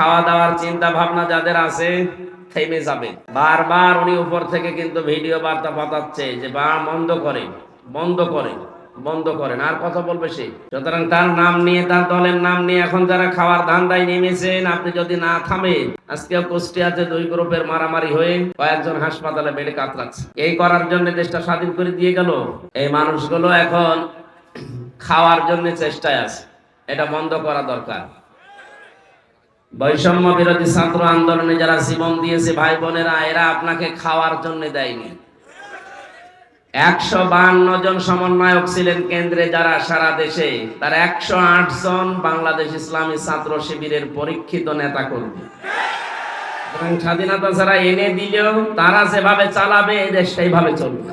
খাওয়া দাওয়ার চিন্তা ভাবনা যাদের আছে, থেমে যাবে। বারবার উনি উপর থেকে কিন্তু ভিডিও বার্তা পাঠাচ্ছে যে, বা, বন্ধ করে বন্ধ করে, বন্ধ করেন আর কথা বলবে সে। সুতরাং তার নাম নিয়ে, তার দলের নাম নিয়ে এখন যারা খাওয়ার ধান্দায় নেমেছেন, আপনি যদি না থামেন, আজকে কুষ্টিয়াতে দুই গ্রুপের মারামারি হয়ে কয়েকজন হাসপাতালে বেডে কাতরাচ্ছে এই করার জন্য দেশটা স্বাধীন করে দিয়ে গেল। এই মানুষগুলো এখন খাওয়ার জন্য চেষ্টায় আছে। এটা বন্ধ করা দরকার। বৈষম্য বিরোধী ছাত্র আন্দোলনে যারা জীবন দিয়েছে ভাই বোনেরা এরা আপনাকে খাওয়ার জন্য দেয়নি। একশো বান্ন জন সমন্বয়ক ছিলেন কেন্দ্রে যারা সারা দেশে। তার একশো আট জন বাংলাদেশ ইসলামী ছাত্র শিবিরের পরীক্ষিত নেতা কর্মী স্বাধীনতা ছাড়া এনে দিলেও তারা যেভাবে চালাবে, এই দেশ সেইভাবে চলবে।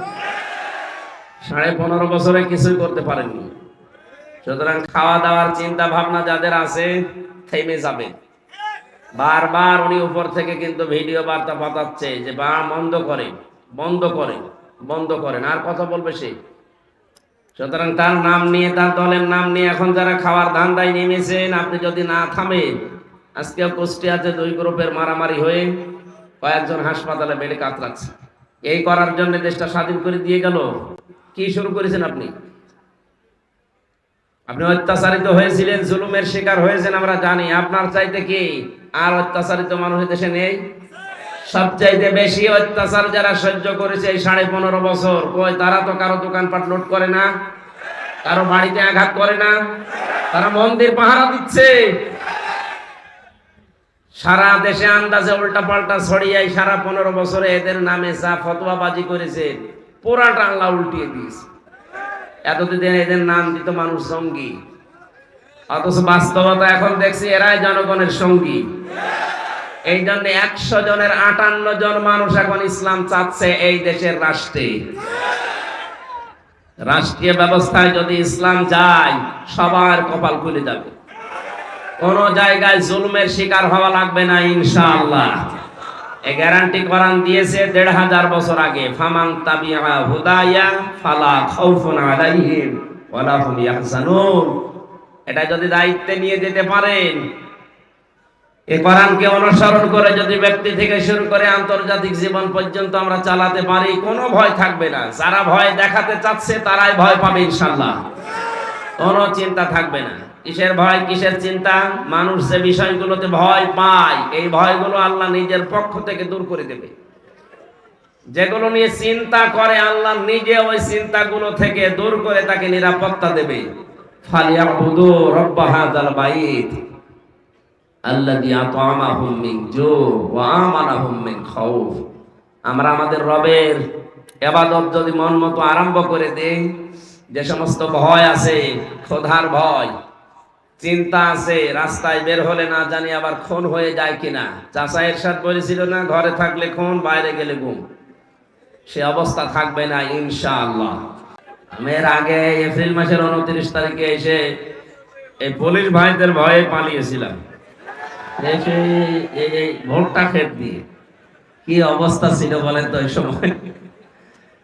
সাড়ে পনেরো বছরে কিছুই করতে পারেননি। সুতরাং খাওয়া দাওয়ার চিন্তা ভাবনা যাদের আছে, থেমে যাবে। বারবার উনি উপর থেকে কিন্তু ভিডিও বার্তা পাঠাচ্ছে যে বা বন্ধ করে বন্ধ করে বন্ধ করেন। আর কথা বলবে সে? সুতরাং তার নাম নিয়ে, তার দলের নাম নিয়ে এখন যারা খাওয়ার ধান্দায় নেমেছেন, আপনি যদি না থামেন, আজকে কুষ্টিয়াতে দুই গ্রুপের মারামারি হয়ে কয়েকজন হাসপাতালে বেডে কাতরাচ্ছে এই করার জন্য দেশটা স্বাধীন করে দিয়ে গেল। কি শুরু করেছেন আপনি? আপনি অত্যাচারিত হয়েছিলেন, জুলুমের শিকার হয়েছেন, আমরা জানি। আপনার চাইতে কি? আর অত্যাচারিত মানুষ দেশে নেই। সবচাইতে বেশি অত্যাচার যারা সহ্য করেছে এই সাড়ে পনেরো বছর, কই তারা তো কারও দোকানপাট লুট করে না, কারও বাড়িতে আঘাত করে না, তারা মন্দির পাহারা দিচ্ছে। সারা দেশে আন্দাজে উল্টা পাল্টা ছড়িয়ে সারা পনেরো বছরে এদের নামে যা ফতোয়াবাজি করেছে পুরাটা আল্লাহ উল্টিয়ে দিয়েছে। এতদিন এদের নাম দিত মানুষ সঙ্গী অথচ বাস্তবতা এখন দেখছি এরাই জনগণের সঙ্গী। এই জন্য একশো জনের আটান্ন জন মানুষ এখন ইসলাম চাচ্ছে এই দেশের রাষ্ট্রে। রাষ্ট্রীয় ব্যবস্থায় যদি ইসলাম যায়, সবার কপাল খুলে যাবে। কোন জায়গায় জুলমের শিকার হওয়া লাগবে না, ইনশাআল্লাহ। এ গ্যারান্টি কোরআন দিয়েছে দেড় হাজার বছর আগে ফামাং তাবিয়া হুদায়া ফালা খাউফুন আলাইহিম ওয়ালা হুম ইয়াহজানুন। এটা যদি দায়িত্বে নিয়ে যেতে পারেন। এই কোরআনকে অনুসরণ করে যদি ব্যক্তি থেকে শুরু করে আন্তর্জাতিক জীবন পর্যন্ত আমরা চালাতে পারি, কোনো ভয় থাকবে না। যারা ভয় দেখাতে চাচ্ছে, তারাই ভয় পাবে ইনশাল্লাহ কোনো চিন্তা থাকবে না। কিসের ভয়, কিসের চিন্তা? মানুষ যে বিষয়গুলোতে ভয় পায়, এই ভয়গুলো আল্লাহ নিজের পক্ষ থেকে দূর করে দেবে। যেগুলো নিয়ে চিন্তা করে, আল্লাহ নিজে ওই চিন্তাগুলো থেকে দূর করে তাকে নিরাপত্তা দেবে। ফালিয়াবুদু রব্বা হাযাল বাইত আল্লাযী আত'আমাহুম মিন জু ওয়া আমানাহুম মিন খাউফ। আমরা আমাদের রবের এবাদত যদি মন মতো আরম্ভ করে দেই, যে সমস্ত ভয় আছে, ক্ষোধার ভয়, চিন্তা আছে, রাস্তায় বের হলে না জানি আবার খুন হয়ে যায় কিনা। চাচা এরশাদ বলেছিল না, ঘরে থাকলে খুন, বাইরে গেলে ঘুম সে অবস্থা থাকবে না, ইনশাআল্লাহ। আমি এর আগে এপ্রিল মাসের উনত্রিশ তারিখে এসে এই পুলিশ ভাইদের ভয়ে পালিয়েছিলাম। এসে এই ভোটটা দিয়ে। কি অবস্থা ছিল বলেন তো ওই সময়?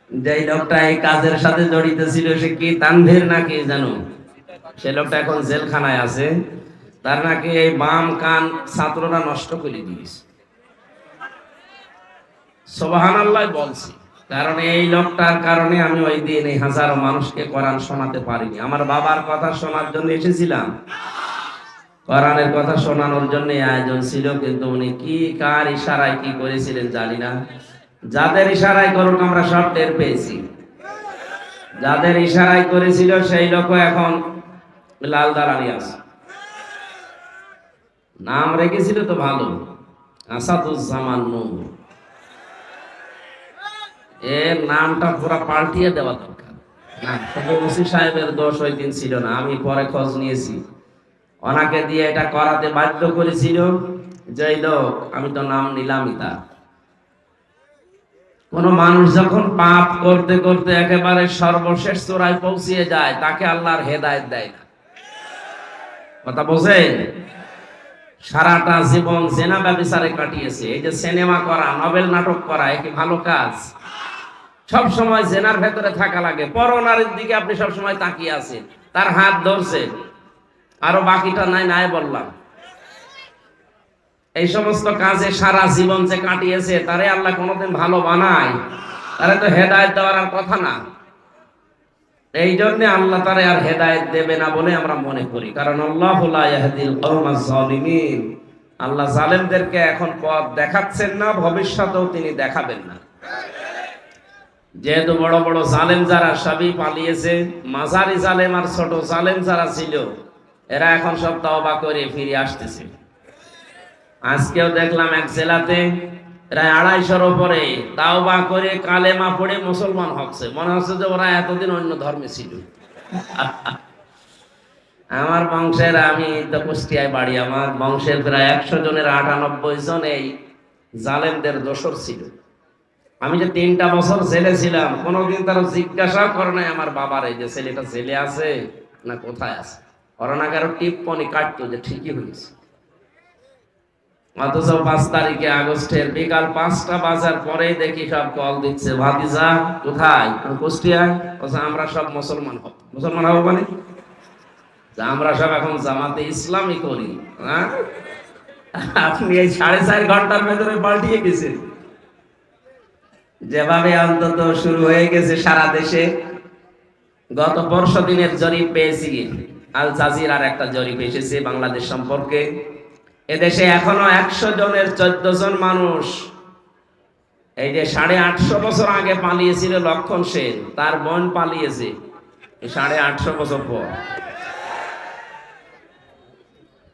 যে লোকটা এই কাজের সাথে জড়িত ছিল, সে কি তানভীর নাকি জানো? সে লোকটা এখন জেলখানায় আছে। তার নাকি এই বাম কান ছাত্ররা নষ্ট করে দিয়েছে। সোবাহান আল্লাহ বলছি। কারণ এই লোকটার কারণে আমি ওই দিন এই হাজারো মানুষকে কোরআন শোনাতে পারিনি। আমার বাবার কথা শোনার জন্য এসেছিলাম। কোরআনের কথা শোনানোর জন্য আয়োজন ছিল, কিন্তু উনি কি, কার ইশারায় কি করেছিলেন জানি না। যাদের ইশারায় করুক, আমরা সব টের পেয়েছি। যাদের ইশারায় করেছিল, সেই লোক এখন লাল দালানি আছে। নাম রেখেছিল তো ভালো। আসাদুজ্জামান নূর। এর নামটা পুরো পাল্টিয়ে দেওয়া দরকার। না ওসি সাহেবের দোষ ওই দিন ছিল না, আমি পরে খোঁজ নিয়েছি। ওনাকে দিয়ে এটা করাতে বাধ্য করেছিল লোক, আমি তো নাম তার। কোন মানুষ যখন পাপ করতে করতে একেবারে সর্বশেষ চোরায় পৌঁছিয়ে যায়, তাকে আল্লাহর হেদায়েত দেয় না। কথা বোঝেন? সারাটা জীবন জেনা ব্যবচারে কাটিয়েছে। এই যে সিনেমা করা, নভেল নাটক করা একে ভালো কাজ? সব সময় জেনার ভেতরে থাকা লাগে। পরনারীর দিকে আপনি সব সময় তাকিয়ে আছেন। তার হাত ধরছে। আরও বাকিটা নাই নাই বললাম। এই সমস্ত কাজে সারা জীবন যে কাটিয়েছে, তারে আল্লাহ কোনোদিন ভালো বানায়। তারে তো হেদায়ত দেওয়ার আর কথা না। এই জন্য আল্লাহ তারে আর হেদায়ত দেবে না বলে আমরা মনে করি। কারণ আল্লাহ আল্লাহ জালেমদেরকে এখন পথ দেখাচ্ছেন না, ভবিষ্যতেও তিনি দেখাবেন না। যেহেতু বড় বড় জালেম যারা সবই পালিয়েছে, মাঝারি জালেম আর ছোট জালেম যারা ছিল, এরা এখন সব তওবা করে ফিরে আসতেছে। আজকেও দেখলাম এক জেলাতে প্রায় আড়াইশোর উপরে তাওবা করে কালেমা পড়ে মুসলমান হচ্ছে। মনে হচ্ছে যে ওরা এতদিন অন্য ধর্মে ছিল। আমার বংশের, আমি তো কুষ্টিয়ায় বাড়ি, আমার বংশের প্রায় একশো জনের আটানব্বই জন এই জালেমদের দোসর ছিল। আমি যে তিনটা বছর ছেলে ছিলাম, কোনোদিন তারা জিজ্ঞাসা করে নাই আমার বাবার এই যে ছেলেটা ছেলে আছে না কোথায় আছে। করোনা কারও টিপ্পনি কাটতো যে ঠিকই হয়েছে। অথচ পাঁচ তারিখে আগস্টের বিকাল পাঁচটা বাজার পরে দেখি সব কল দিচ্ছে, ভাতিজা, কোথায়? আমি কুষ্টিয়ায় আমরা সব মুসলমান হব। মুসলমান হব মানে? আমরা সব এখন জামাতে ইসলামই করি হ্যাঁ? আপনি এই সাড়ে চার ঘণ্টার ভেতরে পাল্টিয়ে গেছেন। যেভাবে অন্তত শুরু হয়ে গেছে সারা দেশে, গত পরশু দিনের জরিপ পেয়েছি। আল জাজিরার একটা জরিপ এসেছে বাংলাদেশ সম্পর্কে। এদেশে এখনও একশো জনের চোদ্দ জন মানুষ, এই যে সাড়ে আটশো বছর আগে পালিয়েছিল লক্ষণ সেন, তার বোন পালিয়েছে, সাড়ে আটশো বছর পর।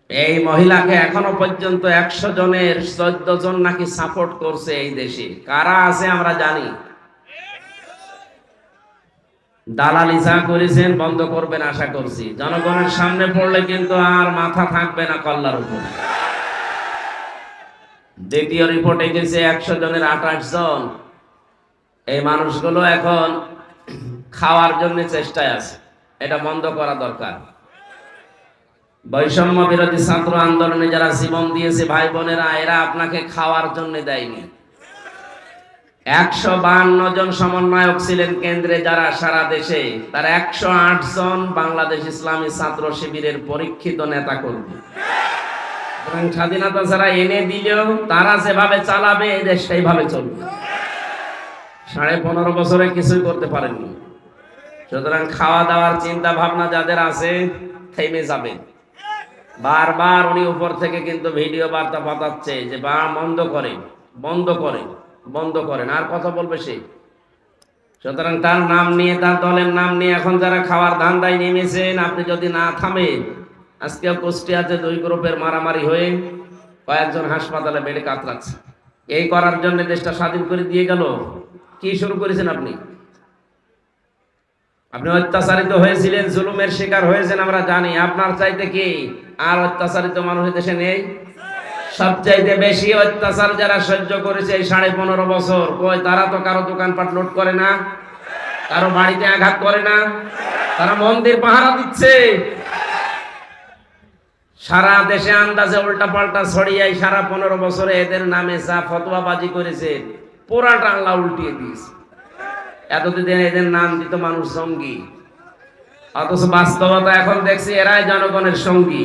এই মহিলাকে এখনও পর্যন্ত একশো জনের চোদ্দ জন নাকি সাপোর্ট করছে এই দেশে। কারা আছে আমরা জানি। দালালি যা করেছেন, বন্ধ করবেন আশা করছি। জনগণের সামনে পড়লে কিন্তু আর মাথা থাকবে না কল্লার উপর। দ্বিতীয় রিপোর্টে গেছে একশো জনের আঠাশ জন। এই মানুষগুলো এখন খাওয়ার জন্য চেষ্টায় আছে। এটা বন্ধ করা দরকার। বৈষম্য বিরোধী ছাত্র আন্দোলনে যারা জীবন দিয়েছে ভাই বোনেরা এরা আপনাকে খাওয়ার জন্য দেয়নি। একশো বান্ন জন সমন্বয়ক ছিলেন কেন্দ্রে যারা সারা দেশে, তার একশো আট জন বাংলাদেশ ইসলামী ছাত্র শিবিরের পরীক্ষিত নেতা কর্মী স্বাধীনতা যারা এনে দিলেও, তারা যেভাবে চালাবে, এই দেশ সেইভাবে চলবে। সাড়ে পনেরো বছরে কিছুই করতে পারেননি। সুতরাং খাওয়া দাওয়ার চিন্তা ভাবনা যাদের আছে, থেমে যাবে। বারবার উনি উপর থেকে কিন্তু ভিডিও বার্তা পাঠাচ্ছে যে বা বন্ধ করে বন্ধ করে বন্ধ করেন। আর কথা বলবে সে? সুতরাং তার নাম নিয়ে, তার দলের নাম নিয়ে এখন যারা খাওয়ার ধান্দায় নেমেছেন, আপনি যদি না থামেন, আজকে কুষ্টিয়াতে দুই গ্রুপের মারামারি হয়ে কয়েকজন হাসপাতালে বেডে কাতরাচ্ছে এই করার জন্য দেশটা স্বাধীন করে দিয়ে গেল। কি শুরু করেছেন আপনি? আপনি অত্যাচারিত হয়েছিলেন, জুলুমের শিকার হয়েছেন, আমরা জানি। আপনার চাইতে কি? আর অত্যাচারিত মানুষ দেশে নেই। সবচাইতে বেশি অত্যাচার যারা সহ্য করেছে এই সাড়ে পনেরো বছর কই তারা তো কারও দোকানপাট লুট করে না, কারও বাড়িতে আঘাত করে না, তারা মন্দির পাহারা দিচ্ছে। সারা দেশে আন্দাজে উল্টা পাল্টা ছড়িয়ে সারা পনেরো বছরে এদের নামে যা ফতোয়াবাজি করেছে, পুরাটা আল্লাহ উল্টিয়ে দিয়েছে। এতদিন এদের নাম দিত মানুষ সঙ্গী অথচ বাস্তবতা এখন দেখছি এরাই জনগণের সঙ্গী।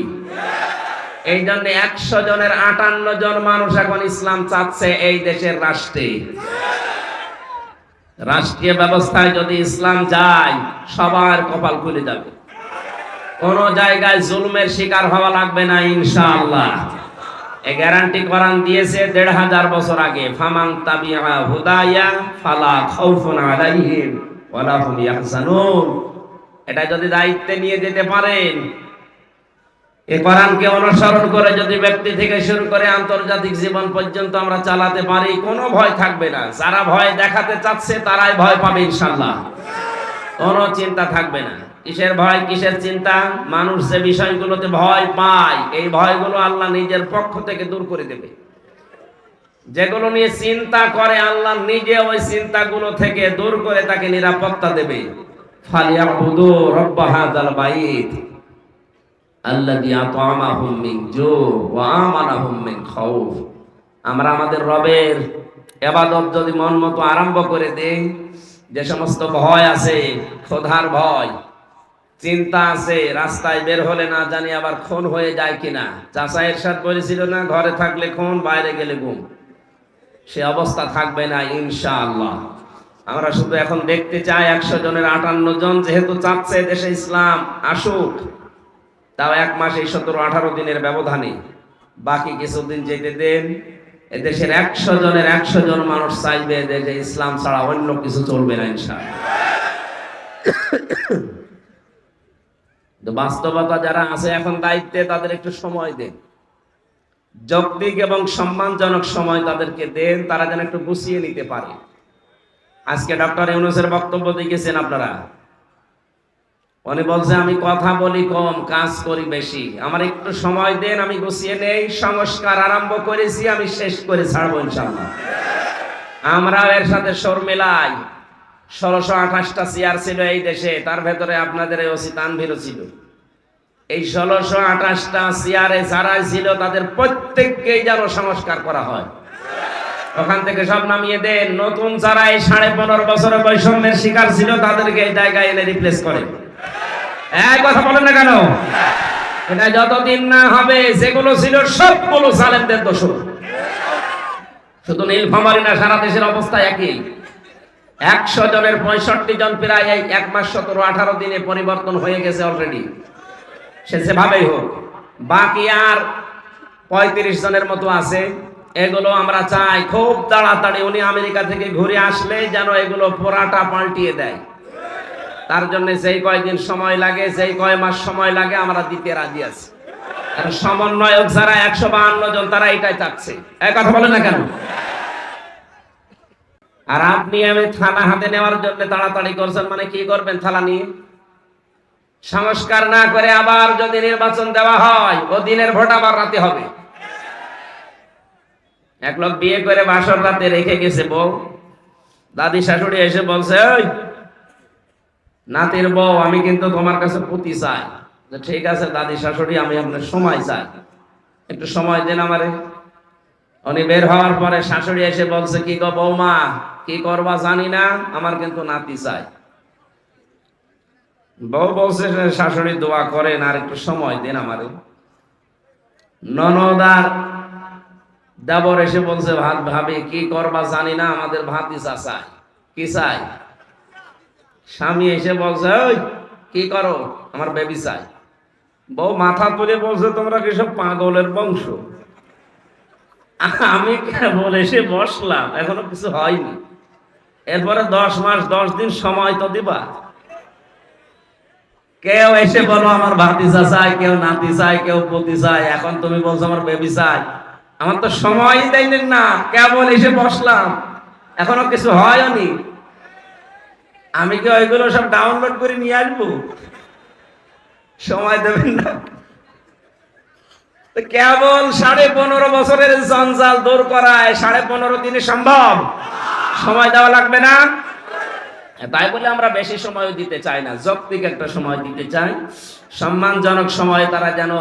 এই জন্য একশো জনের আটান্ন জন মানুষ এখন ইসলাম চাচ্ছে এই দেশের রাষ্ট্রে। রাষ্ট্রীয় ব্যবস্থায় যদি ইসলাম যায়, সবার কপাল খুলে যাবে। কোন জায়গায় জুলুমের শিকার হওয়া লাগবে না, ইনশাআল্লাহ। এ গ্যারান্টি কোরআন দিয়েছে দেড় হাজার বছর আগে ফামাং তাবিআ হুদায়া ফালা খাউফুন আলাইহিম ওয়ালা হুম ইয়াহজানুন। এটা যদি দায়িত্বে নিয়ে যেতে পারেন। এ কোরআনকে অনুসরণ করে যদি ব্যক্তি থেকে শুরু করে আন্তর্জাতিক জীবন পর্যন্ত আমরা চালাতে পারি, কোনো ভয় থাকবে না। যারা ভয় দেখাতে চাচ্ছে, তারাই ভয় পাবে ইনশাল্লাহ কোনো চিন্তা থাকবে না। কিসের ভয়, কিসের চিন্তা? মানুষ যে বিষয়গুলোতে ভয় পায়, এই ভয়গুলো আল্লাহ নিজের পক্ষ থেকে দূর করে দেবে। যেগুলো নিয়ে চিন্তা করে, আল্লাহ নিজে ওই চিন্তাগুলো থেকে দূর করে তাকে নিরাপত্তা দেবে। ফালিয়াবুদু রব্ব হাযাল বাইত আল্লাযী আত'আমাহুম মিন আমরা আমাদের রবের এবাদত যদি মন মতো আরম্ভ করে দেই, যে সমস্ত ভয় আছে খোদার ভয়, চিন্তা আছে, রাস্তায় বের হলে না জানি আবার খুন হয়ে যায় কিনা। চাচা এরশাদ বলেছিল না, ঘরে থাকলে খুন, বাইরে গেলে গুম। সে অবস্থা থাকবে না, ইনশাআল্লাহ। আমরা শুধু এখন দেখতে চাই একশো জনের আটান্ন জন, যেহেতু চাচ্ছে দেশে ইসলাম, আসুক। তাও এক মাস এই সতেরো আঠারো দিনের ব্যবধানে। বাকি কিছুদিন যেতে দেন। এদেশের একশো জনের একশো জন মানুষ চাইবে যে ইসলাম ছাড়া অন্য কিছু চলবে না তো বাস্তবতা যারা আছে, এখন দায়িত্বে তাদের একটু সময় দেন। যৌক্তিক এবং সম্মানজনক সময় তাদেরকে দেন, তারা যেন একটু গুছিয়ে নিতে পারে। আজকে ডক্টর ইউনুসের বক্তব্য দেখেছেন আপনারা? উনি বলছে, আমি কথা বলি কম, কাজ করি বেশি। আমার একটু সময় দেন, আমি গুছিয়ে নেই, সংস্কার আরম্ভ করেছি, আমি শেষ করে ছাড়বো ইনশাল্লাহ আমরাও এর সাথে সর মেলাই। ষোলোশো আঠাশটা চেয়ার ছিল এই দেশে, তার ভেতরে আপনাদের এই ওসি তানভীরও ছিল। এই ষোলোশো আঠাশটা চেয়ারে যারা ছিল, তাদের প্রত্যেককেই যেন সংস্কার করা হয়। ওখান থেকে সব নামিয়ে দেন। নতুন যারা এই সাড়ে পনেরো বছরের বৈষম্যের শিকার ছিল, তাদেরকে এই জায়গায় এনে রিপ্লেস করে। এক কথা বলেন না কেন? এটা যতদিন না হবে, যেগুলো ছিল সবগুলো সালেমদের দোষ শুধু নীলফামারি না, সারা দেশের অবস্থা একই। একশো জনের পঁয়ষট্টি জন প্রায় এই এক মাস সতেরো আঠারো দিনে পরিবর্তন হয়ে গেছে অলরেডি সে যেভাবেই হোক, বাকি আর পঁয়ত্রিশ জনের মতো আছে। এগুলো আমরা চাই। খুব তাড়াতাড়ি উনি আমেরিকা থেকে ঘুরে আসলে যেন এগুলো পোড়াটা পাল্টিয়ে দেয়। তার জন্য যেই কয়দিন সময় লাগে, যেই কয় মাস সময় লাগে, আমরা দিতে রাজি আছি। সমন্বয়ক যারা একশো বাহান্ন জন, তারা এটাই চাচ্ছে। এক কথা বলে না কেন? আর আপনি আমি থানা হাতে নেওয়ার জন্য তাড়াতাড়ি করছেন মানে কি করবেন থালা নিয়ে সংস্কার না করে আবার যদি নির্বাচন দেওয়া হয়, ও দিনের ভোট আবার রাতে হবে। এক লোক বিয়ে করে বাসর রাতে রেখে গেছে বউ। দাদি শাশুড়ি এসে বলছে ওই নাতির বউ, আমি কিন্তু তোমার কাছে পুতি চাই। ঠিক আছে দাদি শাশুড়ি, আমি আপনার সময় চাই। একটু সময় দেন আমারে। উনি বের হওয়ার পরে শাশুড়ি এসে বলছে, কি গো বৌমা, কি করবা জানি না, আমার কিন্তু নাতি চাই। বউ বলছে, শাশুড়ি দোয়া করেন আর একটু সময় দেন আমারে। ননদার দেবর এসে বলছে, ভাত ভাবি, কি করবা জানি না, আমাদের ভাতি চাই কি চাই? স্বামী এসে বলছে, ওই, কি করো? আমার বেবি চাই। বউ মাথা তুলে বলছে, তোমরা কি সব পাগলের বংশ? আমি কেবল এসে বসলাম, এখনও কিছু হয়নি। এরপরে দশ মাস, দশ দিন সময় তো দিবা। কেউ এসে বলো, আমার ভাতিজা চাই কেউ নাতি চাই, কেউ পতি চাই, এখন তুমি বলছো আমার বেবি চাই। আমার তো সময়ই দেয়নি না, কেবল এসে বসলাম। এখনও কিছু হয়নি আমি কি ওইগুলো সব ডাউনলোড করে নিয়ে আসব? সময় দেবেন না। কেবল সাড়ে পনেরো বছরের জঞ্জাল দূর করায় সাড়ে পনেরো দিনে সম্ভব। সময় দেওয়া লাগবে না? তাই বলে আমরা বেশি সময় দিতে চাই না, যৌক্তিক একটা সময় দিতে চাই। সম্মানজনক সময় তারা যেন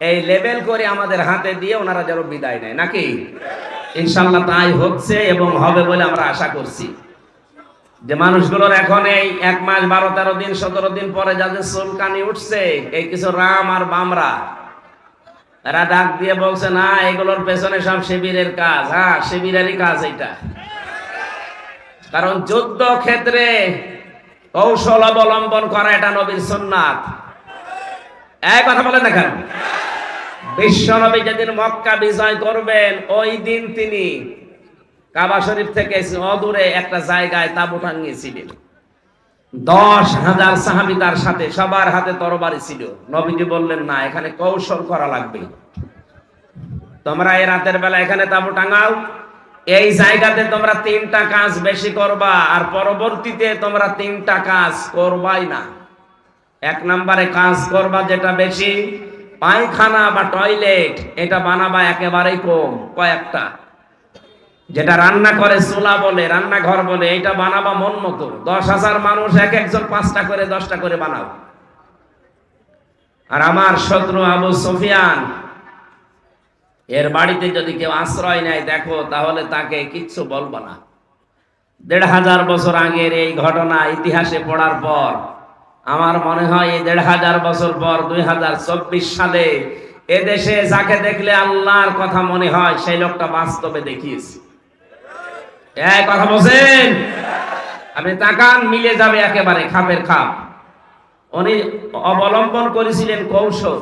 এই লেভেল করে আমাদের হাতে দিয়ে ওনারা যেন বিদায় নেয়, নাকি? ইনশাল্লাহ তাই হচ্ছে এবং হবে বলে আমরা আশা করছি। যে মানুষগুলোর এখন এই এক মাস বারো, তেরো দিন, সতেরো দিন পরে যাদের চুলকানি উঠছে, এই কিছু রাম আর বামরা, এরা ডাক দিয়ে বলছে, না, এগুলোর পেছনে সব শিবিরের কাজ। হ্যাঁ শিবিরেরই কাজ এটা কারণ যুদ্ধ ক্ষেত্রে কৌশল অবলম্বন করা এটা নবীর সুন্নাত। এক কথা বলেন না কেন? বিশ্ব নবী যেদিন মক্কা বিজয় করবেন, ওই দিন তিনি কাবা শরীফ থেকে অদূরে একটা জায়গায় তাবু টাঙিয়েছিলেন দশ হাজার সাহাবি তার সাথে সবার হাতে তরবারি ছিল। নবীজি বললেন, না, এখানে কৌশল করা লাগবে। তোমরা এই রাতের বেলা এখানে তাবু টাঙাও। এই জায়গাতে তোমরা তিনটা কাজ বেশি করবা আর পরবর্তীতে তোমরা তিনটা কাজ করবাই না। এক নম্বরে কাজ করবা যেটা বেশি পায়খানা বা টয়লেট, এটা বানাবা একেবারেই কম কয়েকটা। যেটা রান্না করে চুলা বলে, রান্নাঘর বলে, এটা বানাবা মন মতো। দশ হাজার মানুষ এক একজন পাঁচটা করে, দশটা করে বানাও। আর আমার শত্রু আবু সফিয়ান, এর বাড়িতে যদি কেউ আশ্রয় নেয়, দেখো, তাহলে তাকে কিচ্ছু বলব না। দেড় হাজার বছর আগের এই ঘটনা ইতিহাসে পড়ার পর আমার মনে হয় এই দেড় হাজার বছর পর, দুই হাজার চব্বিশ সালে এদেশে যাকে দেখলে আল্লাহর কথা মনে হয়, সেই লোকটা বাস্তবে দেখিয়েছি। এই কথা বলছেন? আপনি তাকান, মিলে যাবে একেবারে খাপের খাপ। উনি অবলম্বন করেছিলেন কৌশল।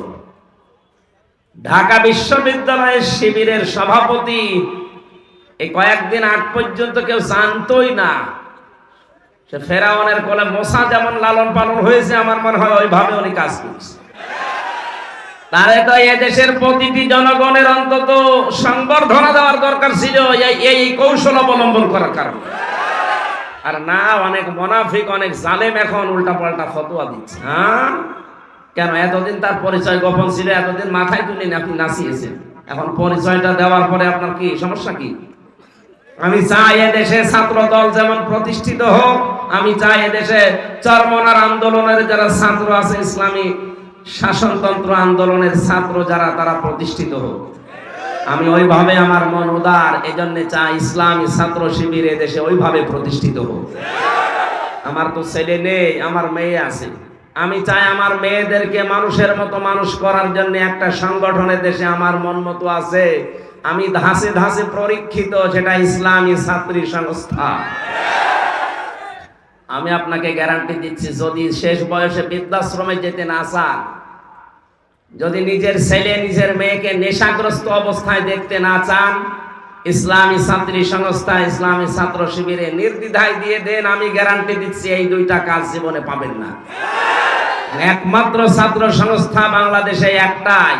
ঢাকা বিশ্ববিদ্যালয়ের শিবিরের সভাপতি, এই কয়েকদিন আগ পর্যন্ত কেউ জানতোই না। সে ফেরাউনের কোলে মশা যেমন লালন পালন হয়েছে, আমার মনে হয় ওইভাবে উনি কাজ করছে। তারে তো এদেশের প্রতিটি জনগণের অন্তত সংবর্ধনা দেওয়ার দরকার ছিল এই কৌশল অবলম্বন করার কারণে। আর না, অনেক মোনাফিক, অনেক জালেম এখন উল্টা পাল্টা ফতোয়া দিচ্ছে। হ্যাঁ? কেন? এতদিন তার পরিচয় গোপন ছিল, এতদিন মাথায় তুলে আপনি নাচিয়েছেন। এখন পরিচয়টা দেওয়ার পরে আপনার কি সমস্যা কি? আমি চাই এদেশে ছাত্র দল যেমন প্রতিষ্ঠিত হোক, আমি চাই এদেশে চরমনার আন্দোলনের যারা ছাত্র আছে, ইসলামী শাসনতন্ত্র আন্দোলনের ছাত্র যারা, তারা প্রতিষ্ঠিত হোক। আমি ওইভাবে আমার মন উদার, এজন্য চাই ইসলামী ছাত্র শিবির এদেশে ওইভাবে প্রতিষ্ঠিত হোক। আমার তো ছেলে নেই, আমার মেয়ে আছে। আমি চাই আমার মেয়েদেরকে মানুষের মতো মানুষ করার জন্য একটা সংগঠনের দেশে আমার মন মতো আছে। আমি ধাসে ধাসে পরীক্ষিত, যেটা ইসলামী ছাত্রী সংস্থা। আমি আপনাকে গ্যারান্টি দিচ্ছি, যদি শেষ বয়সে বৃদ্ধাশ্রমে যেতে না চান, যদি নিজের ছেলে, নিজের মেয়েকে নেশাগ্রস্ত অবস্থায় দেখতে না চান, ইসলামী ছাত্রী সংস্থা, ইসলামী ছাত্র শিবিরে নির্দ্বিধায় দিয়ে দেন, আমি গ্যারান্টি দিচ্ছি এই দুইটা কাজ জীবনে পাবেন না। একমাত্র ছাত্র সংস্থা বাংলাদেশে একটাই।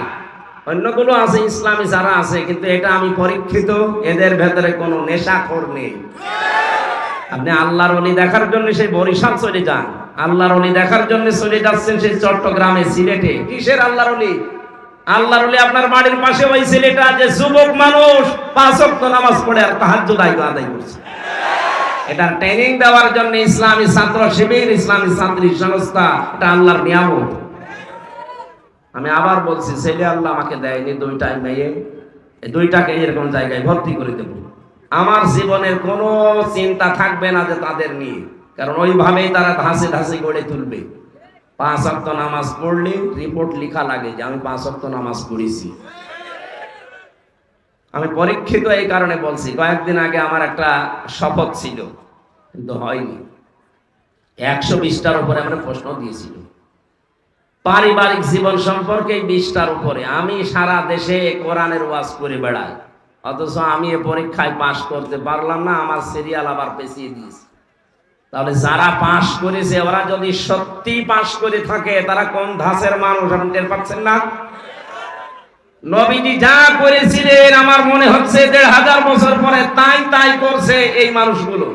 অন্যগুলো আছে ইসলামী যারা আছে, কিন্তু এটা আমি পরীক্ষিত, এদের ভেতরে কোনো নেশাখোর নেই। আপনি আল্লাহর অলি দেখার জন্য সেই বরিশাল চলে যান। আল্লাহর অলি দেখার জন্য চলে যাচ্ছেন সেই চট্টগ্রামে, সিলেটে। কিসের আল্লাহর অলি আল্লাহর অলি আপনার বাড়ির পাশে ওই ছেলেটা যে যুবক মানুষ, পাঁচ ওয়াক্ত নামাজ পড়ে আর তাহাজ্জুদ আদায় করছে। এটা ট্রেনিং দেওয়ার জন্য ইসলামী ছাত্র শিবির, ইসলামী ছাত্রী সংস্থা, এটা আল্লাহর নিয়ামত। আমি আবার বলছি, ছেলে আল্লাহ আমাকে দেয়নি দুইটাই মেয়ে দুইটাকে এরকম জায়গায় ভর্তি করে দেব। আমার জীবনের কোনো চিন্তা থাকবে না যে তাদের নিয়ে, কারণ ওইভাবেই তারা ধাসে ধাসে গড়ে তুলবে। পাঁচ অক্ত নামাজ পড়লে রিপোর্ট লেখা লাগে যে আমি পাঁচ অক্ত নামাজ পড়েছি। আমি পরীক্ষিত এই কারণে বলছি, কয়েকদিন আগে আমার একটা শপথ ছিল, কিন্তু হয়নি। একশো বিশটার উপরে আমরা প্রশ্ন দিয়েছিল পারিবারিক জীবন সম্পর্কে বিশটার উপরে। আমি সারা দেশে কোরআনের ওয়াজ করে বেড়াই। অথচ আমি এ পরীক্ষায় পাশ করতে পারলাম না, আমার সিরিয়াল আবার পেছিয়ে দিয়েছে। তাহলে যারা পাশ করেছে, ওরা যদি সত্যি পাশ করে থাকে, তারা কোন ধাসের মানুষ আপনি টের পাচ্ছেন না? নবীজি যা করেছিলেন, আমার মনে হচ্ছে দেড় হাজার বছর পরে তাই তাই করছে এই মানুষগুলো।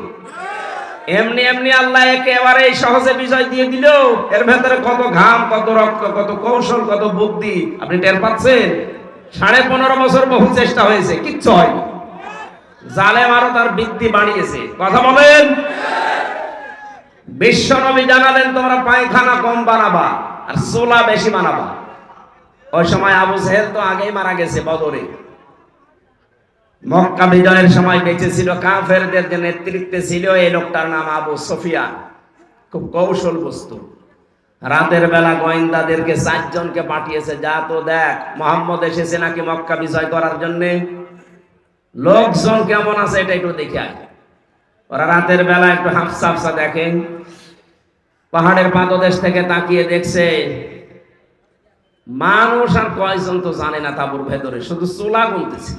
এমনি এমনি আল্লাহ একেবারে সহজে বিজয় দিয়ে দিল। এর ভেতরে কত ঘাম, কত রক্ত, কত কৌশল, কত বুদ্ধি। আপনি টের পাচ্ছেন? সাড়ে পনেরো বছর বহু চেষ্টা হয়েছে, কিচ্ছু হয় জালেম আরও তার বৃদ্ধি বাড়িয়েছে কথা বলেন? বিশ্ব নবী জানালেন, তোমরা পায়খানা কম বানাবা আর সোলা বেশি বানাবা। ওই সময় আবু জেহেল তো আগেই মারা গেছে বদরে। মক্কা বিজয়ের সময় বেঁচে ছিল কাফেরদের যে নেতৃত্বে ছিল এই লোকটার নাম আবু সফিয়া খুব কৌশল বস্তু। রাতের বেলা গোয়েন্দাদেরকে চারজনকে পাঠিয়েছে, যা তো দেখ, মোহাম্মদ এসেছে নাকি মক্কা বিজয় করার জন্যে? লোকজন কেমন আছে এটা একটু দেখে ওরা রাতের বেলা একটু হাফসা হাফসা দেখেন পাহাড়ের পাদদেশ থেকে তাকিয়ে দেখছে, মানুষ আর কয়জন তো জানে না তাবুর ভেতরে, শুধু চুলা গুনতেছে।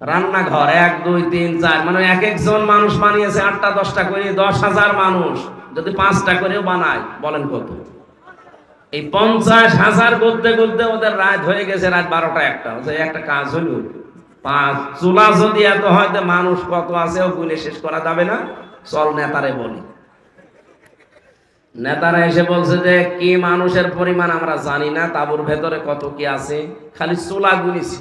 রান্নাঘর, এক, দুই, তিন, চার মানে এক একজন মানুষ বানিয়েছে আটটা, দশটা করে, দশ হাজার মানুষ। যদি পাঁচটা করেও বানায়, বলেন কত? এই পঞ্চাশ হাজার করতে করতে ওদের রাত হয়ে গেছে রাত বারোটা একটা। একটা কাজ হইল, পাঁচ চুলা যদি এত হয় তো মানুষ কত আছে, ও গুলে শেষ করা যাবে না। চল নেতারে বলি। নেতারা এসে বলছে যে, কি মানুষের পরিমাণ আমরা জানি না, তাবুর ভেতরে কত কি আছে? খালি চুলা গুলিছি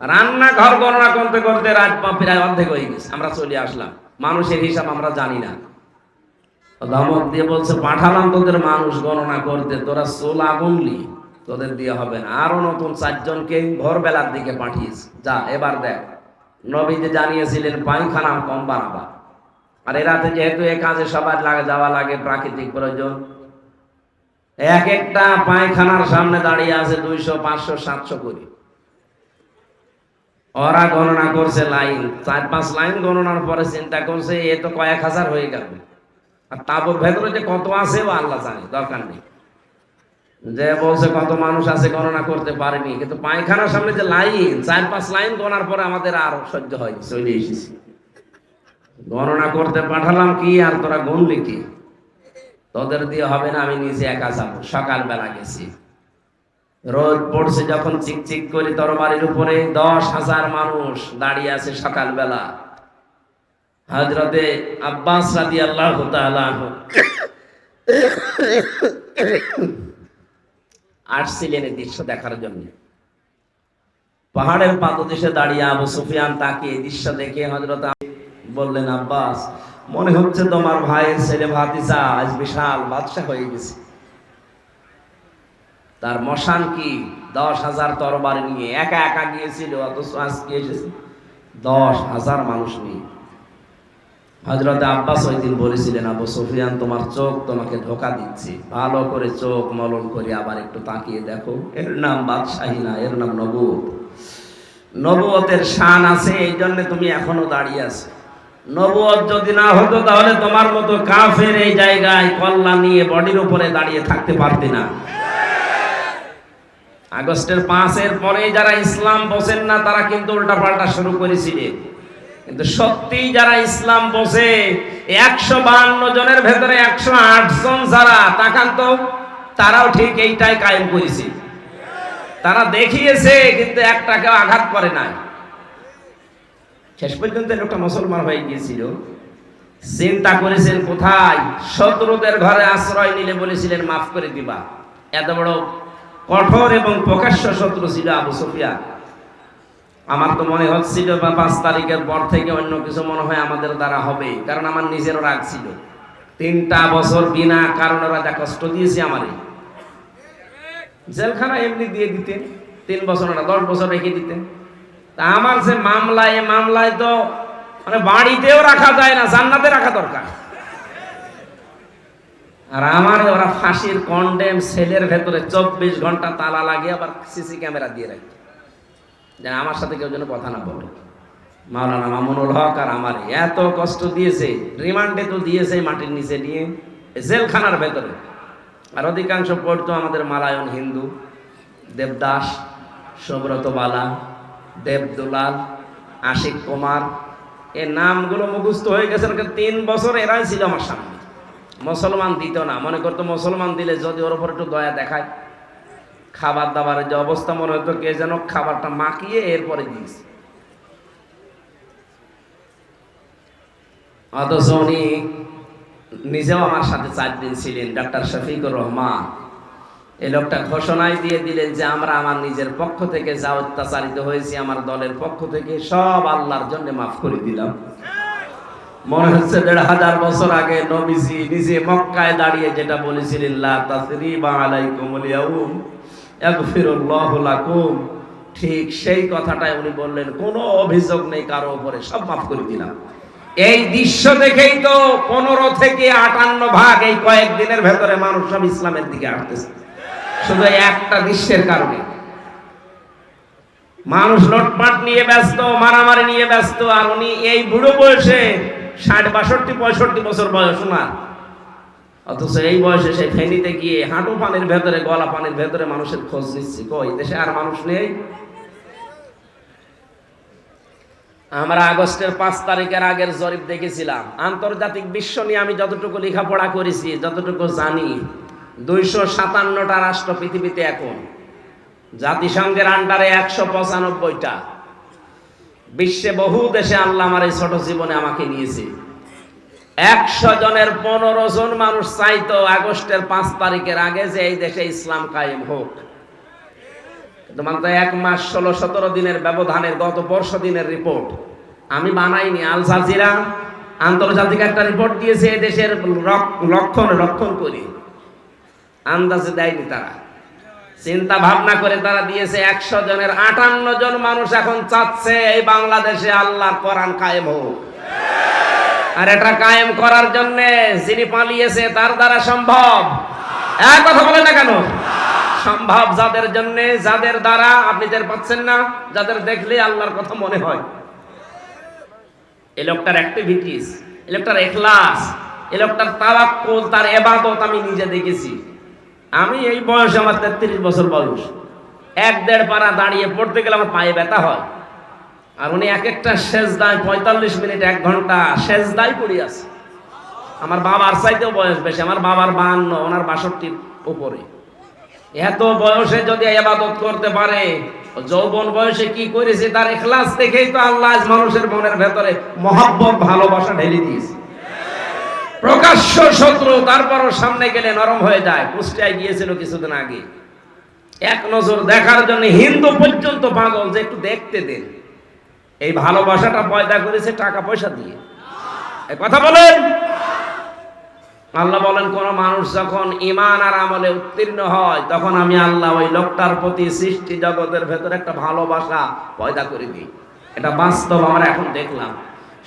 রান্নাঘর গণনা করতে করতে রাত প্রায় অর্ধেক হয়ে গেছে। আমরা চলে আসলাম। মানুষের হিসাব আমরা জানি না। ধমক দিয়ে বলছে, পাঠালাম তোদের মানুষ গণনা করতে। তোরা চুলা গুনলি। তোদের দিয়ে হবে না। আরও নতুন চারজনকে ভোরবেলার দিকে পাঠিয়েছে। যা, এবার দেখ। নবী যে জানিয়েছিলেন, পায়খানা কম বানাবা আর এরাতে যেহেতু এ কাজে সবার লাগে, যাওয়া লাগে, প্রাকৃতিক প্রয়োজন। এক একটা পায়খানার সামনে দাঁড়িয়ে আছে দুইশো, পাঁচশো, সাতশো করে। ওরা গণনা করছে লাইন, চার পাঁচ লাইন গণনার পরে চিন্তা করছে, এ তো কয়েক হাজার হয়ে গেল। আর তাবুর ভেতরে যে কত আছে ও আল্লাহ জানে, দরকার নেই। যে বলছে কত মানুষ আছে গণনা করতে পারেনি, কিন্তু পায়খানার সামনে যে লাইন, চার পাঁচ লাইন গণার পরে আমাদের আর সহ্য হয়নি, চলে এসেছি। গণনা করতে পাঠালাম কি, আর তোরা গুনলি কি? তোদের দিয়ে হবে না, আমি নিজে একা যাব। সকালবেলা গেছি। রোদ পড়ছে যখন চিকচিক করে তরবারির উপরে দশ হাজার মানুষ দাঁড়িয়ে আছে সকালবেলা। হজরতে আব্বাস রাদি আল্লাহ আসছিলেন এই দৃশ্য দেখার জন্য। পাহাড়ের পাদদেশে দাঁড়িয়ে আবু সুফিয়ান তাকে এই দৃশ্য দেখে হজরত বললেন, আব্বাস, মনে হচ্ছে তোমার ভাইয়ের ছেলে ভাতিজা আজ বিশাল বাদশা হয়ে গেছে। তার মশান কি? দশ হাজার তরবারি নিয়ে একা একা গিয়েছিল, অথচ আজকে এসেছে। দশ হাজার মানুষ নিয়ে। হজরত আব্বাস ওই দিন বলেছিলেন, আবু সুফিয়ান, তোমার চোখ তোমাকে ধোকা দিচ্ছে। ভালো করে চোখ মলন করে আবার একটু তাকিয়ে দেখো। এর নাম বাদশাহী না, এর নাম নবুয়ত। নবুয়তের শান আছে এই জন্য তুমি এখনও দাঁড়িয়ে আছো। নবুয়ত যদি না হতো, তাহলে তোমার মতো কাফের এই জায়গায় কল্লা নিয়ে বডির উপরে দাঁড়িয়ে থাকতে পারতি না। আগস্টের পাঁচের পরে যারা ইসলাম বসেন না, তারা কিন্তু উল্টা পাল্টা শুরু করেছিলেন কিন্তু সত্যি যারা ইসলাম বসে একশো বান্ন জনের ভেতরে একশো আট জন যারা, তাকান তো, তারাও ঠিক এইটাই কায়েম করেছে। তারা দেখিয়েছে, কিন্তু একটাকেও আঘাত করে নাই। শেষ পর্যন্ত লোকটা মুসলমান হয়ে গিয়েছিল। চিন্তা করেছেন কোথায়? শত্রুদের ঘরে আশ্রয় নিলে বলেছিলেন, মাফ করে দিবা। এত বড় কঠোর এবং প্রকাশ্য শত্রু ছিল আবু সুফিয়া আমার তো মনে হচ্ছিল বা পাঁচ তারিখের পর থেকে অন্য কিছু মনে হয় আমাদের দ্বারা হবে, কারণ আমার নিজেরও রাগ ছিল। তিনটা বছর বিনা কারণে যা কষ্ট দিয়েছে আমারে। জেলখানা এমনি দিয়ে দিতেন, তিন বছর না, দশ বছর রেখে দিতেন। তা আমার যে মামলায় মামলায় তো মানে বাড়িতেও রাখা যায় না, জান্নাতে রাখা দরকার। আর আমার ওরা ফাঁসির কন্ডেম সেলের ভেতরে চব্বিশ ঘণ্টা তালা লাগিয়ে আবার সিসি ক্যামেরা দিয়ে রাখে। যেন আমার সাথে কেউ যেন কথা না বলে। মাওলানা মামুনুল হক আর আমার এত কষ্ট দিয়েছে, রিমান্ডে তো দিয়েছে মাটির নিচে নিয়ে জেলখানার ভেতরে। আর অধিকাংশ পড়তো আমাদের মালায়ন হিন্দু, দেবদাস সুব্রত বালা দেবদুলাল, আশিক কুমার এ নামগুলো মুখস্থ হয়ে গেছে তিন বছর এরাই ছিল আমার সামনে। মুসলমান দিত না। মনে করতো মুসলমান দিলে যদি ওর উপর একটু দয়া দেখায় খাবার দাবারের যে অবস্থা মনে হতো, কে যেন খাবারটা মাখিয়ে এরপরে দিয়েছে। অথচ উনি নিজেও আমার সাথে চার দিন ছিলেন, ডাক্তার শফিকুর রহমান। এই লোকটা ঘোষণায় দিয়ে দিলেন যে, আমরা আমার নিজের পক্ষ থেকে যা অত্যাচারিত হয়েছি, আমার দলের পক্ষ থেকে সব আল্লাহর জন্য মাফ করে দিলাম। মনে হচ্ছে দেড় হাজার বছর আগে নবীজি নিজে মক্কায় দাঁড়িয়ে যেটা বলেছিলেন, লা তাসরিবা আলাইকুমুল ইয়াউম ইয়াগফিরুল্লাহু লাকুম। ঠিক সেই কথাটাই উনি বললেন, কোনো অভিযোগ নেই কারও উপরে, সব মাফ করে দিলাম। এই দৃশ্য দেখেই তো পনেরো থেকে আটান্ন ভাগ এই কয়েকদিনের ভেতরে মানুষ সব ইসলামের দিকে আসতেছে শুধু একটা দৃশ্যের কারণে। মানুষ লটপাট নিয়ে ব্যস্ত, মারামারি নিয়ে ব্যস্ত, আর উনি এই বুড়ো বয়সে ষাট, বাষট্টি, পঁয়ষট্টি বছর বয়স ওনার অথচ এই বয়সে সে ফেনিতে গিয়ে হাঁটু পানির ভেতরে, গলা পানির ভেতরে মানুষের খোঁজ নিচ্ছে। কই, দেশে আর মানুষ নেই? আমরা আগস্টের পাঁচ তারিখের আগের জরিপ দেখেছিলাম। আন্তর্জাতিক বিশ্ব নিয়ে আমি যতটুকু লেখাপড়া করেছি, যতটুকু জানি, দুইশো সাতান্নটা রাষ্ট্র পৃথিবীতে এখন। জাতিসংঘের আন্ডারে একশো পঁচানব্বইটা। বিশ্বে বহু দেশে আল্লাহ আমার এই ছোট জীবনে আমাকে নিয়েছে। একশো জনের পনেরো জন মানুষ চাইতো আগস্টের পাঁচ তারিখের আগে যে এই দেশে ইসলাম কায়েম হোক। তোমার এক মাস, ষোলো, সতেরো দিনের ব্যবধানের গত বর্ষ দিনের রিপোর্ট আমি বানাইনি। আল জাজিরা আন্তর্জাতিক একটা রিপোর্ট দিয়েছে, এই দেশের লক্ষণ রক্ষণ করি। আন্দাজে দেয়নি তারা। চিন্তা ভাবনা করে তারা দিয়েছে, একশো জনের আটান্ন জন মানুষ এখন চাচ্ছে এই বাংলাদেশে আল্লাহ কোরআন কায়েম হোক। আর এটা কায়েম করার জন্য যিনি পালিয়েছে তার দ্বারা সম্ভব। এক কথা বলে না কেন? সম্ভব যাদের জন্য, যাদের দ্বারা, আপনি টের পাচ্ছেন না, যাদের দেখলে আল্লাহর কথা মনে হয়। এই লোকটার অ্যাক্টিভিটিস এই লোকটার এখলাস এই লোকটার তাওয়াক্কুল, তার এবাদত আমি নিজে দেখেছি। আমি এই বয়সে আমার তেত্রিশ বছর বয়স। এক দেড় পারা দাঁড়িয়ে পড়তে গেলে আমার পায়ে ব্যথা হয়। আর উনি এক একটা শেষ দায় পঁয়তাল্লিশ মিনিট, এক ঘণ্টা শেষ দায় পড়ে আছে। আমার বাবার চাইতেও বয়স বেশি, আমার বাবার বাহান্ন ওনার বাষট্টির উপরে। এত বয়সে যদি এবাদত করতে পারে, যৌবন বয়সে কি করেছে তার এখলাস দেখেই তো আল্লাহ মানুষের মনের ভেতরে মহাব্বত, ভালোবাসা ঢেলে দিয়েছে। প্রকাশ্য শত্রু তারপরও সামনে গেলে নরম হয়ে যায়। কুষ্টিয়ায় গিয়েছিল কিছুদিন আগে। এক নজর দেখার জন্য হিন্দু পর্যন্ত পাগল যে একটু দেখতে দেন। এই ভালোবাসাটা পয়দা করেছে টাকা পয়সা দিয়ে। কথা বলেন? আল্লাহ বলেন, কোন মানুষ যখন ইমান আর আমলে উত্তীর্ণ হয়, তখন আমি আল্লাহ ওই লোকটার প্রতি সৃষ্টি জগতের ভেতরে একটা ভালোবাসা পয়দা করে দিই। এটা বাস্তব আমরা এখন দেখলাম।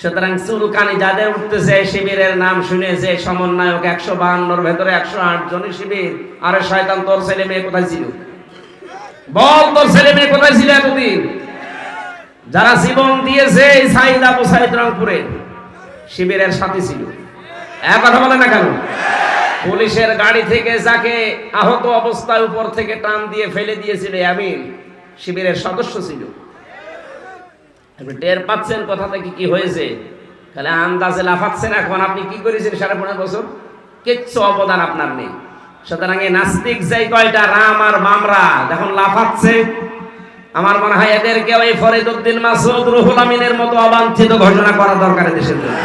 সুতরাং চুলকানি যাদের উঠতেছে শিবিরের নাম শুনে যে সমন্বয়ক একশো বাহান্নর ভেতরে একশো আট জনই শিবির, আরে শয়তান, তোর ছেলে মেয়ে কোথায় ছিল? বল, তোর ছেলে মেয়ে কোথায় ছিল এতদিন? যারা জীবন দিয়েছে এই সাইদ আবু সাইদ রংপুরে, শিবিরের সাথে ছিল। এক কথা বলে না কেন? পুলিশের গাড়ি থেকে যাকে আহত অবস্থায় উপর থেকে টান দিয়ে ফেলে দিয়েছিল আমিন শিবিরের সদস্য ছিল। টের পাচ্ছেন কোথা থেকে কি হয়েছে? তাহলে আন্দাজে লাফাচ্ছেন এখন। আপনি কি করেছেন সাড়ে পনেরো বছর? কিচ্ছু অবদান আপনার নেই। সুতরাং এই নাস্তিক যেই কয়টা, রাম আর বামরা যখন লাফাচ্ছে। আমার মনে হয় এদেরকে ওই ফরিদুদ্দিন মাসুদ রুহুল আমিনের মতো অবাঞ্ছিত ঘোষণা করা দরকার দেশের জন্য।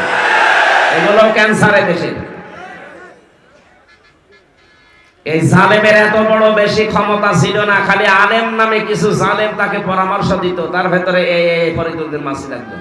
এগুলো ক্যান্সার দেশের। এই জালেমের এত বড় বেশি ক্ষমতা ছিল না, খালি আলেম নামে কিছু জালেম তাকে পরামর্শ দিত, তার ভেতরে এই এই ফরিদুদ্দিন লাগতো